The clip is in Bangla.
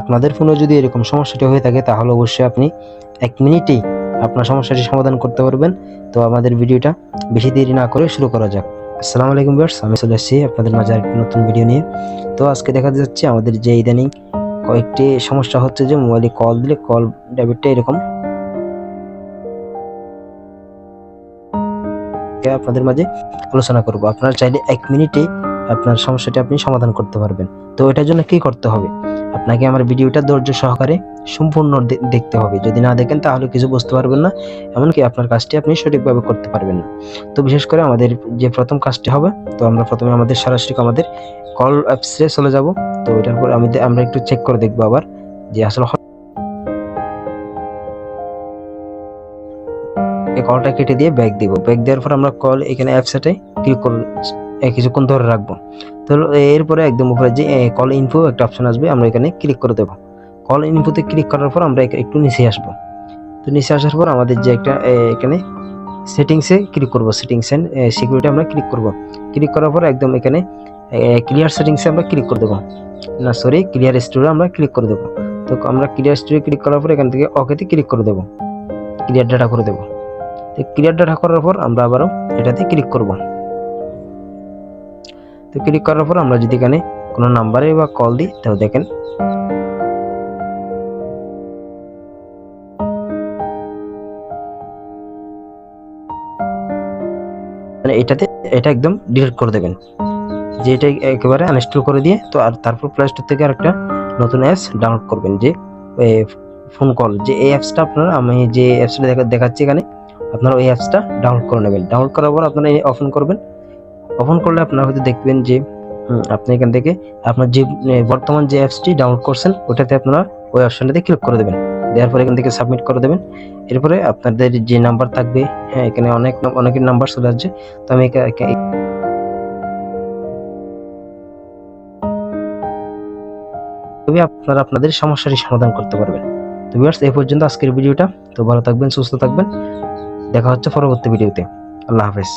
আপনাদের ফোনে যদি এরকম সমস্যাটি হয়ে থাকে, তাহলে অবশ্যই আপনি এক মিনিটেই আপনার সমস্যাটি সমাধান করতে পারবেন। তো আমাদের ভিডিওটা বেশি দেরি না করে শুরু করা যাক। আসসালামু আলাইকুম ভিউয়ার্স, আমি চলে এসেছি আপনাদের মাঝে আরেকটি নতুন ভিডিও নিয়ে। তো আজকে দেখা যাচ্ছে আমাদের যে ইদানিং কয়েকটি সমস্যা হচ্ছে যে, মোবাইলে কল দিলে কল ডেবিটটা এরকম। আপনাদের মাঝে আলোচনা করব। আপনারা চাইলে এক মিনিটে আপনার সমস্যাটি আপনি সমাধান করতে পারবেন। তো এটার জন্য কি করতে হবে? আপনাকে আমার ভিডিওটা ধৈর্য সহকারে সম্পূর্ণ দেখতে হবে। যদি না দেখেন তাহলে কিছু বুঝতে পারবেন না এমনকি আপনার কাজটি আপনি সঠিকভাবে করতে পারবেন না। তো বিশেষ করে আমাদের যে প্রথম কাজটি হবে তো আমরা প্রথমে আমাদের সরাসরি আমাদের কল অ্যাপসে চলে যাব। তো এটার পর আমি আমরা একটু চেক করে দেখব আবার যে আসলে এই কলটা কেটে দিয়ে ব্যাগ দিব। ব্যাগ দেওয়ার পর আমরা কল এখানে অ্যাপসেটে ক্লিক করে এ, কিছুক্ষণ ধরে রাখব। তো এরপরে একদম উপরে যে কল ইনফো একটা অপশন আসবে, আমরা এখানে ক্লিক করে দেবো। কল ইনফোতে ক্লিক করার পর আমরা একটু নিচে আসব। তো নিচে আসার পর আমাদের যে একটা এখানে সেটিংসে ক্লিক করব সেটিংস এন্ড সিকিউরিটি আমরা ক্লিক করব। ক্লিক করার পর একদম এখানে ক্লিয়ার সেটিংসে আমরা ক্লিক করে দেবো। না সরি ক্লিয়ার স্টোরে আমরা ক্লিক করে দেবো। তো আমরা ক্লিয়ার স্টোরে ক্লিক করার পর এখান থেকে ওকেতে ক্লিক করে দেবো। ক্লিয়ার ডাটা করে দেবো। তো ক্লিয়ার ডাটা করার পর আমরা আবারও এটাতে ক্লিক করব। তো ক্লিক করার পর আমরা যদি এখানে কোনো নাম্বারে বা কল দিই, তাহলে দেখেন মানে এটাতে এটা একদম ডিলিট করে দেবেন। যে এটা একেবারে আনইনস্টল করে দিয়ে তো আর তারপর প্লে স্টোর থেকে আরেকটা নতুন অ্যাপস ডাউনলোড করবেন। যে ফোন কল যে এই অ্যাপসটা আপনারা, আমি যে অ্যাপসটা দেখা, দেখাচ্ছি এখানে, আপনারা ওই অ্যাপসটা ডাউনলোড করে নেবেন। ডাউনলোড করার পর আপনারা ওপেন করবেন। ওপেন করলে আপনারা হয়তো দেখবেন যে আপনি এখান থেকে আপনার যে বর্তমান যে অ্যাপসটি ডাউনলোড করছেন, ওটাতে আপনারা ওই অপশনটাতে ক্লিক করে দেবেন। দেওয়ার পর এখান থেকে সাবমিট করে দেবেন। এরপরে আপনাদের যে নাম্বার থাকবে হ্যাঁ এখানে অনেক, অনেকের নাম্বার চলে আসছে। তো আমি তবে আপনারা আপনাদের সমস্যাটি সমাধান করতে পারবেন। তো ভিউয়ার্স এই পর্যন্ত আজকের ভিডিওটা। তো ভালো থাকবেন, সুস্থ থাকবেন। দেখা হচ্ছে পরবর্তী ভিডিওতে। আল্লাহ হাফেজ।